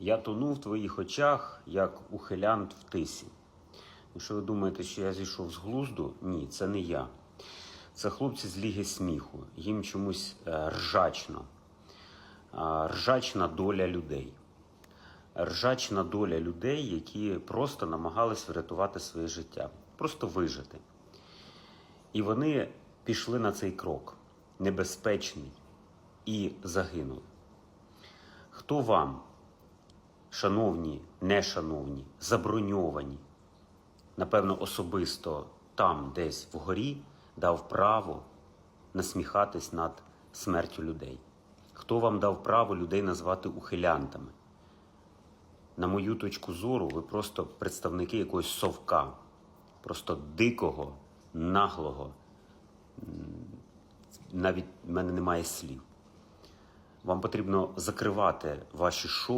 Я тону в твоїх очах, як ухилянт в тисі. Якщо ви думаєте, що я зійшов з глузду, ні, це не я. Це хлопці з Ліги сміху. Їм чомусь е, ржачно. Ржачна доля людей. Ржачна доля людей, які просто намагались врятувати своє життя, просто вижити. І вони пішли на цей крок небезпечний і загинули. Хто вам, шановні, нешановні, заброньовані, напевно, особисто там, десь вгорі, дав право насміхатись над смертю людей? Хто вам дав право людей назвати ухилянтами? На мою точку зору, ви просто представники якогось совка, просто дикого, наглого. Навіть в мене немає слів. Вам потрібно закривати ваші шоу.